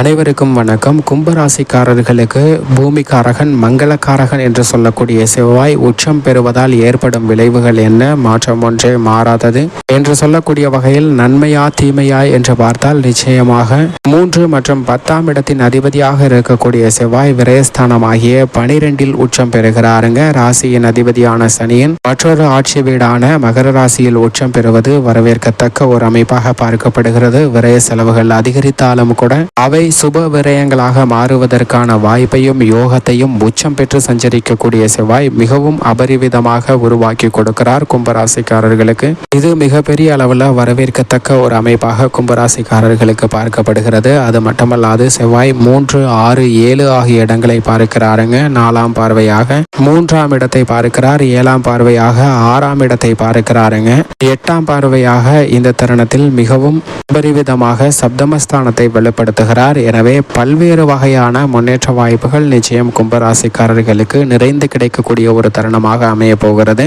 அனைவருக்கும் வணக்கம். கும்பராசிக்காரர்களுக்கு பூமிக்காரகன் மங்களக்காரகன் என்று சொல்லக்கூடிய செவ்வாய் உச்சம் பெறுவதால் ஏற்படும் விளைவுகள் என்ன? மாற்றம் ஒன்றே மாறாதது. என்று சொல்லக்கூடிய வகையில் நன்மையா தீமையா என்று பார்த்தால் நிச்சயமாக மூன்று மற்றும் பத்தாம் இடத்தின் அதிபதியாக இருக்கக்கூடிய செவ்வாய் விரயஸ்தானமாகிய பனிரெண்டில் உச்சம் பெறுகிறாருங்க. ராசியின் அதிபதியான சனியின் மற்றொரு ஆட்சி வீடான மகர ராசியில் உச்சம் பெறுவது வரவேற்கத்தக்க ஒரு அமைப்பாக பார்க்கப்படுகிறது. விரய செலவுகள் அதிகரித்தாலும் கூட அவை சுப விரயங்களாக மாறுவதற்கான வாய்ப்பையும் யோகத்தையும் உச்சம் பெற்று சஞ்சரிக்கக்கூடிய செவ்வாய் மிகவும் அபரிவிதமாக உருவாக்கி கொடுக்கிறார் கும்பராசிக்காரர்களுக்கு. இது மிகப்பெரிய அளவில் வரவேற்கத்தக்க ஒரு அமைப்பாக கும்பராசிக்காரர்களுக்கு பார்க்கப்படுகிறது. அது மட்டுமல்லாது செவ்வாய் மூன்று ஆறு ஏழு ஆகிய இடங்களை பார்க்கிறாருங்க. நாலாம் பார்வையாக மூன்றாம் இடத்தை பார்க்கிறார். ஏழாம் பார்வையாக ஆறாம் இடத்தை பார்க்கிறாருங்க. எட்டாம் பார்வையாக இந்த தருணத்தில் மிகவும் அபரிவிதமாக சப்தமஸ்தானத்தை வெளிப்படுத்துகிறார். எனவே பல்வேறு வகையான முன்னேற்ற வாய்ப்புகள் நிச்சயம் கும்பராசிக்காரர்களுக்கு நிறைந்து கிடைக்கக்கூடிய ஒரு தருணமாக அமைய போகிறது.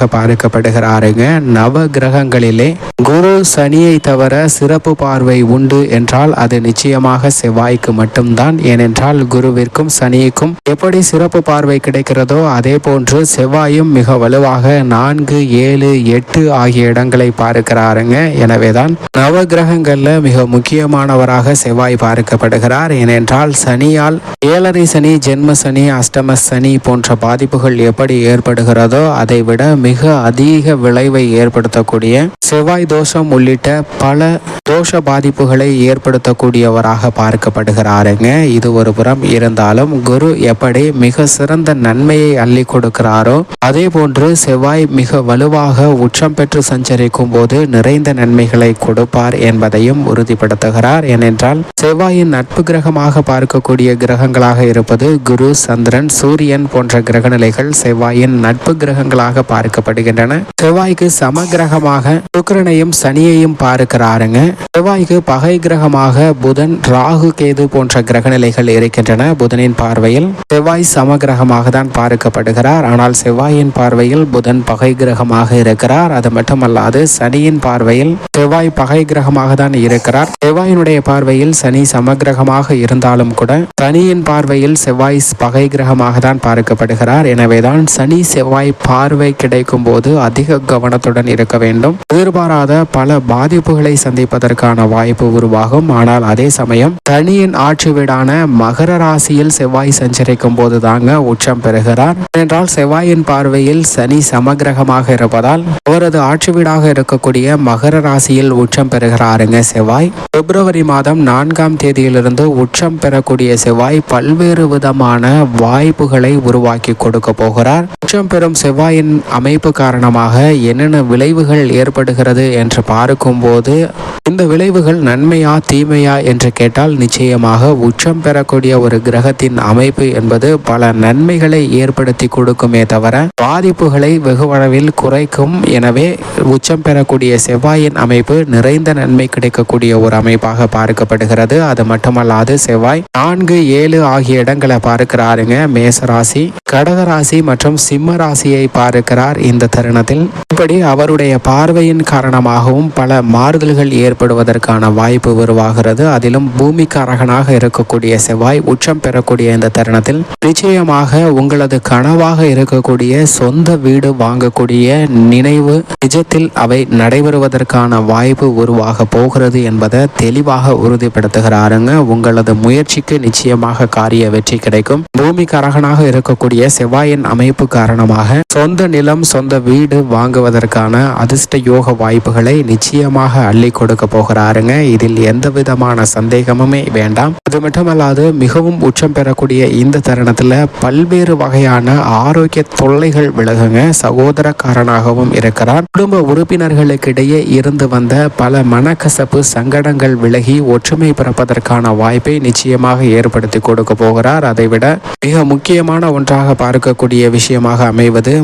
கிரகமாக பார்க்கப்படுகிறாருங்க நவ கிரகங்களிலே குரு சனியை தவிர சிறப்பு பார்வை உண்டு என்றால் அது நிச்சயமாக செவ்வாய்க்கு மட்டும்தான். ஏனென்றால் குருவிற்கும் சனிக்கும் எப்படி சிறப்பு பார்வை கிடைக்கிறதோ அதே போன்று செவ்வாயும் மிக வலுவாக நான்கு ஏழு எட்டு ஆகிய இடங்களை பார்க்கிறாருங்க. எனவேதான் நவ கிரகங்கள்ல மிக முக்கியமானவராக செவ்வாய் பார்க்கப்படுகிறார். ஏனென்றால் சனியால் ஏழரை சனி ஜென்ம சனி அஷ்டம சனி போன்ற பாதிப்புகள் எப்படி ஏற்படுகிறதோ அதை விட மிக அதிக விளைவை ஏற்படுத்தக்கூடிய செவ்வாய் தோஷம் உள்ளிட்ட பல தோஷ பாதிப்புகளை ஏற்படுத்தக்கூடியவராக பார்க்கப்படுகிறாருங்க. இது ஒரு புறம் இருந்தாலும் குரு எப்படி மிக சிறந்த நன்மையை அள்ளி கொடுக்கிறாரோ அதே போன்று செவ்வாய் மிக வலுவாக உச்சம் பெற்று சஞ்சரிக்கும் போது நிறைந்த நன்மைகளை கொடுப்பார் என்பதையும் உறுதிப்படுத்துகிறார். ஏனென்றால் செவ்வாயின் நட்பு கிரகமாக பார்க்கக்கூடிய கிரகங்களாக இருப்பது குரு சந்திரன் சூரியன் போன்ற கிரகநிலைகள் செவ்வாயின் நட்பு கிரகங்களாக பார்க்க பார்க்கப்படுகின்றன. செவ்வாய்க்கு சம கிரகமாக சுக்கிரனையும் சனியையும் பார்க்கிறாருங்க. செவ்வாய்க்கு பகை கிரகமாக புதன் ராகு கேது போன்ற கிரகநிலைகள் இருக்கின்றன புதனின் பார்வையில். செவ்வாய் சம கிரகமாக தான் பார்க்கப்படுகிறார். ஆனால் செவ்வாயின் பார்வையில் புதன் பகை கிரகமாக இருக்கிறார். அது மட்டுமல்லாது சனியின் பார்வையில் செவ்வாய் பகை கிரகமாக தான் இருக்கிறார். செவ்வாயினுடைய பார்வையில் சனி சமகிரகமாக இருந்தாலும் கூட சனியின் பார்வையில் செவ்வாய் பகை கிரகமாக தான் பார்க்கப்படுகிறார். எனவேதான் சனி செவ்வாய் பார்வை கிடை கிடைக்கும் போது அதிக கவனத்துடன் இருக்க வேண்டும். எதிர்பாராத பல பாதிப்புகளை சந்திப்பதற்கான வாய்ப்பு உருவாகும். ஆனால் அதே சமயம் தனியின் ஆட்சி வீடான மகர ராசியில் செவ்வாய் சஞ்சரிக்கும் போது தாங்க உச்சம் பெறுகிறார். என்றால் செவ்வாயின் பார்வையில் சனி சமகிரகமாக இருப்பதால் அவரது ஆட்சி வீடாக இருக்கக்கூடிய மகர ராசியில் உச்சம் பெறுகிறாருங்க செவ்வாய். பிப்ரவரி மாதம் நான்காம் தேதியிலிருந்து உச்சம் பெறக்கூடிய செவ்வாய் பல்வேறு விதமான வாய்ப்புகளை உருவாக்கி கொடுக்க போகிறார். உச்சம் பெறும் செவ்வாயின் அமை அமைப்பு காரணமாக என்னென்ன விளைவுகள் ஏற்படுகிறது என்று பார்க்கும்போது இந்த விளைவுகள் நன்மையா தீமையா என்று கேட்டால் நிச்சயமாக உச்சம் பெறக்கூடிய ஒரு கிரகத்தின் அமைப்பு என்பது பல நன்மைகளை ஏற்படுத்தி கொடுக்குமே தவிர பாதிப்புகளை வெகுவளவில் குறைக்கும். எனவே உச்சம் பெறக்கூடிய செவ்வாயின் அமைப்பு நிறைந்த நன்மை கிடைக்கக்கூடிய ஒரு அமைப்பாக பார்க்கப்படுகிறது. அது மட்டுமல்லாது செவ்வாய் நான்கு ஏழு ஆகிய இடங்களை பார்க்கிறாருங்க. மேசராசி கடகராசி மற்றும் சிம்ம ராசியை பார்க்கிறார். இந்த தருணத்தில். இப்படி அவருடைய பார்வையின் காரணமாகவும் பல மாறுதல்கள் ஏற்படுவதற்கான வாய்ப்பு உருவாகிறது. அதிலும் பூமிக்காரகனாக இருக்கக்கூடிய செவ்வாய் உச்சம் பெறக்கூடிய இந்த தருணத்தில் நிச்சயமாக உங்களது கனவாக இருக்கக்கூடிய சொந்த வீடு வாங்கக்கூடிய நினைவு நிஜத்தில் அவை நடைபெறுவதற்கான வாய்ப்பு உருவாக போகிறது என்பதை தெளிவாக உறுதிப்படுத்துகிறாருங்க. உங்களது முயற்சிக்கு நிச்சயமாக காரிய வெற்றி கிடைக்கும். பூமிக்காரகனாக இருக்கக்கூடிய செவ்வாயின் அமைப்பு காரணமாக சொந்த நிலம் சொந்த வீடு வாங்குவதற்கான அதிர்ஷ்ட யோக வாய்ப்புகளை நிச்சயமாக அள்ளி கொடுக்க போகிறாருங்க. இதில் எந்த விதமான சந்தேகமுமே வேண்டாம். அது மட்டுமல்லாது மிகவும் உச்சம் பெறக்கூடிய இந்த தருணத்தில் பல்வேறு வகையான ஆரோக்கிய தொல்லைகள் விலகுங்க. சகோதரக்காரனாகவும் இருக்கிறார் குடும்ப உறுப்பினர்களுக்கிடையே இருந்து வந்த பல மனக்கசப்பு சங்கடங்கள் விலகி ஒற்றுமை பிறப்பதற்கான வாய்ப்பை நிச்சயமாக ஏற்படுத்தி கொடுக்க போகிறார். அதைவிட மிக முக்கியமான ஒன்றாக பார்க்கக்கூடிய விஷயமாக அமைவது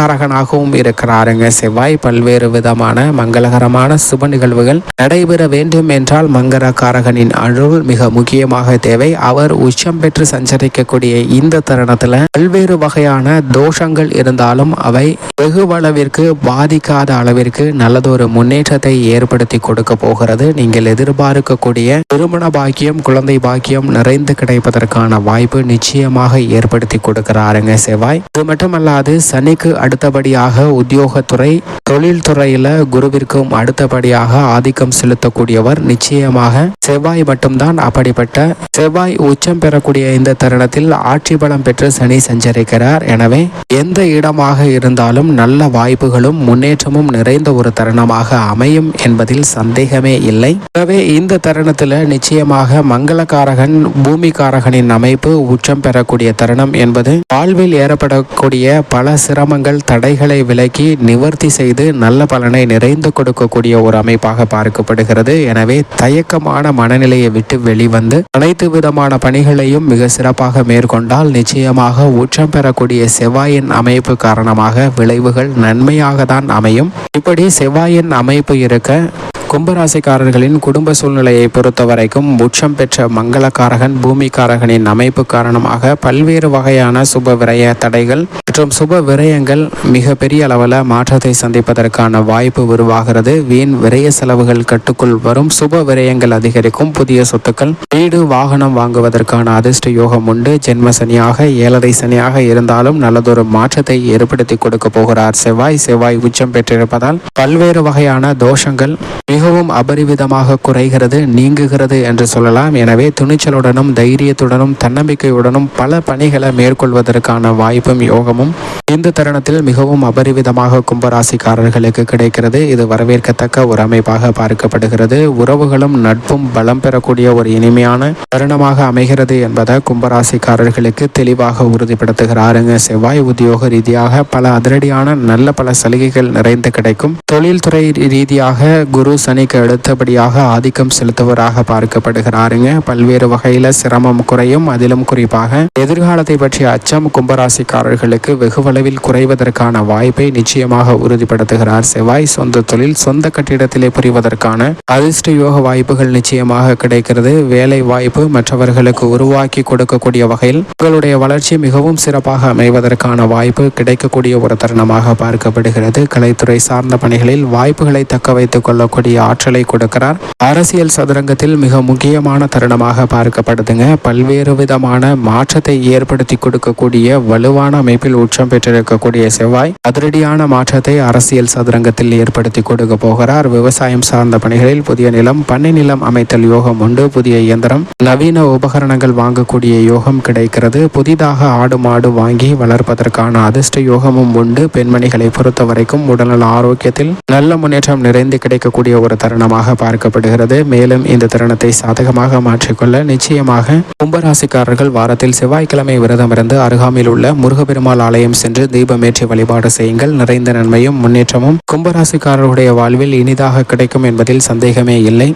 மங்களகாரகனாகவும் இருக்கிறாருங்க. செவ்வாய் பல்வேறு விதமான மங்களகரமான சுப நிகழ்வுகள் நடைபெற வேண்டும் என்றால் மங்களகாரகனின் அருள் மிக முக்கியமாக தேவை. அவர் உச்சம் பெற்று சஞ்சரிக்கக்கூடிய இந்த தருணத்துல பல்வேறு வகையான தோஷங்கள் இருந்தாலும் அவை வெகுவளவிற்கு பாதிக்காத அளவிற்கு நல்லதொரு முன்னேற்றத்தை ஏற்படுத்தி கொடுக்க போகிறது. நீங்கள் எதிர்பார்க்கக்கூடிய திருமண பாக்கியம் குழந்தை பாக்கியம் நிறைந்து கிடைப்பதற்கான வாய்ப்பு நிச்சயமாக ஏற்படுத்தி கொடுக்கிறாருங்க செவ்வாய். இது மட்டுமல்லாது சனிக்கு அடுத்தபடியாக உத்தியோகத்துறை தொழில்துறையில குருவிற்கும் அடுத்தபடியாக ஆதிக்கம் செலுத்தக்கூடியவர். நிச்சயமாக செவ்வாய் மட்டும்தான் அப்படிப்பட்ட செவ்வாய் உச்சம் பெறக்கூடிய இந்த தருணத்தில் ஆட்சி பலம் பெற்று சனி சஞ்சரிக்கிறார். எனவே எந்த இடமாக இருந்தாலும் நல்ல வாய்ப்புகளும் முன்னேற்றமும் நிறைந்த ஒரு தருணமாக அமையும் என்பதில் சந்தேகமே இல்லை. எனவே இந்த தருணத்தில் நிச்சயமாக மங்களக்காரகன் பூமிகாரகனின் அமைப்பு உச்சம் பெறக்கூடிய தருணம் என்பது வாழ்வில் ஏற்படக்கூடிய பல சிரமங்கள் தடைகளை விலக்கி நிவர்த்தி செய்து நல்ல பலனை நிறைந்து கொடுக்கக்கூடிய ஒரு அமைப்பாக பார்க்கப்படுகிறது. எனவே தயக்கமான மனநிலையை விட்டு வெளிவந்து அனைத்து விதமான பணிகளையும் மிக சிறப்பாக மேற்கொண்டால் நிச்சயமாக உச்சம் பெறக்கூடிய செவ்வாயின் அமைப்பு காரணமாக விளைவுகள் நன்மையாக தான் அமையும். இப்படி செவ்வாயின் அமைப்பு இருக்க கும்பராசிக்காரர்களின் குடும்ப சூழ்நிலையை பொறுத்த வரைக்கும் உச்சம் பெற்ற மங்களக்காரகன் பூமிக்காரகனின் அமைப்பு காரணமாக பல்வேறு வகையான சுப விரய தடைகள் மற்றும் சுப விரயங்கள் மிக பெரிய அளவில் மாற்றத்தை சந்திப்பதற்கான வாய்ப்பு உருவாகிறது. வீண் விரய செலவுகள் கட்டுக்குள் வரும் சுப விரயங்கள் அதிகரிக்கும் புதிய சொத்துக்கள் வீடு வாகனம் வாங்குவதற்கான அதிர்ஷ்ட யோகம் உண்டு. ஜென்ம சனியாக ஏழரை சனியாக இருந்தாலும் நல்லதொரு மாற்றத்தை ஏற்படுத்தி கொடுக்க போகிறார் செவ்வாய். செவ்வாய் உச்சம் பெற்றிருப்பதால் பல்வேறு வகையான தோஷங்கள் மிகவும் அபரிவிதமாக குறைகிறது நீங்குகிறது என்று சொல்லலாம். எனவே துணிச்சலுடனும் தைரியத்துடனும் தன்னம்பிக்கையுடனும் பல பணிகளை மேற்கொள்வதற்கான வாய்ப்பும் யோகமும் இந்த தருணத்தில் மிகவும் அபரிவிதமாக கும்பராசிக்காரர்களுக்கு கிடைக்கிறது. இது வரவேற்கத்தக்க ஒரு அமைப்பாக பார்க்கப்படுகிறது. உறவுகளும் நட்பும் பலம் பெறக்கூடிய ஒரு இனிமையான தருணமாக அமைகிறது என்பதை கும்பராசிக்காரர்களுக்கு தெளிவாக உறுதிப்படுத்துகிறாருங்க. செவ்வாய் உத்தியோக ரீதியாக பல அதிரடியான நல்ல பல சலுகைகள் நிறைந்து கிடைக்கும். தொழில்துறை ரீதியாக குரு சனிக்கு அடுத்தபடியாக ஆதிக்கம் செலுத்துவராக பார்க்கப்படுகிறாருங்க. பல்வேறு வகையில சிரமம் குறையும். அதிலும் குறிப்பாக எதிர்காலத்தை பற்றிய அச்சம் கும்பராசிக்காரர்களுக்கு வெகுவளவில் குறைவதற்கான வாய்ப்பை நிச்சயமாக உறுதிப்படுத்துகிறார். செவ்வாய் சொந்த தொழில் சொந்த கட்டிடத்திலே புரிவதற்கான அதிர்ஷ்ட யோக வாய்ப்புகள் நிச்சயமாக கிடைக்கிறது. வேலை வாய்ப்பு மற்றவர்களுக்கு உருவாக்கி கொடுக்கக்கூடிய வகையில் உங்களுடைய வளர்ச்சி மிகவும் சிறப்பாக அமைவதற்கான வாய்ப்பு கிடைக்கக்கூடிய ஒரு தருணமாக பார்க்கப்படுகிறது. கலைத்துறை சார்ந்த பணிகளில் வாய்ப்புகளை தக்க வைத்துக் கொள்ளக்கூடிய ஆற்றலை கொடுக்கிறார். அரசியல் சதுரங்கத்தில் மிக முக்கியமான தருணமாக பார்க்கப்படுதுங்க. பல்வேறு விதமான மாற்றத்தை ஏற்படுத்தி கொடுக்கக்கூடிய வலுவான அமைப்பில் உச்சம் பெற்றிருக்கக்கூடிய செவ்வாய் அதிரடியான மாற்றத்தை அரசியல் சதுரங்கத்தில் ஏற்படுத்தி கொடுக்க போகிறார். விவசாயம் சார்ந்த பணிகளில் புதிய நிலம் பண்ணை நிலம் அமைத்தல் யோகம் உண்டு. புதிய இயந்திரம் நவீன உபகரணங்கள் வாங்கக்கூடிய யோகம் கிடைக்கிறது. புதிதாக ஆடு மாடு வாங்கி வளர்ப்பதற்கான அதிர்ஷ்ட யோகமும் உண்டு. பெண்மணிகளை பொறுத்த வரைக்கும் உடல்நல ஆரோக்கியத்தில் நல்ல முன்னேற்றம் நிறைந்து கிடைக்கக்கூடிய ஒரு ஒரு தருணமாக பார்க்கப்படுகிறது. மேலும் இந்த தருணத்தை சாதகமாக மாற்றிக்கொள்ள நிச்சயமாக கும்பராசிக்காரர்கள் வாரத்தில் செவ்வாய்க்கிழமை விரதம் இருந்து அருகாமையில் உள்ள முருகப்பெருமாள் ஆலயம் சென்று தீபமேற்றி வழிபாடு செய்யுங்கள். நிறைந்த நன்மையும் முன்னேற்றமும் கும்பராசிக்காரர்களுடைய வாழ்வில் இனிதாக கிடைக்கும் என்பதில் சந்தேகமே இல்லை.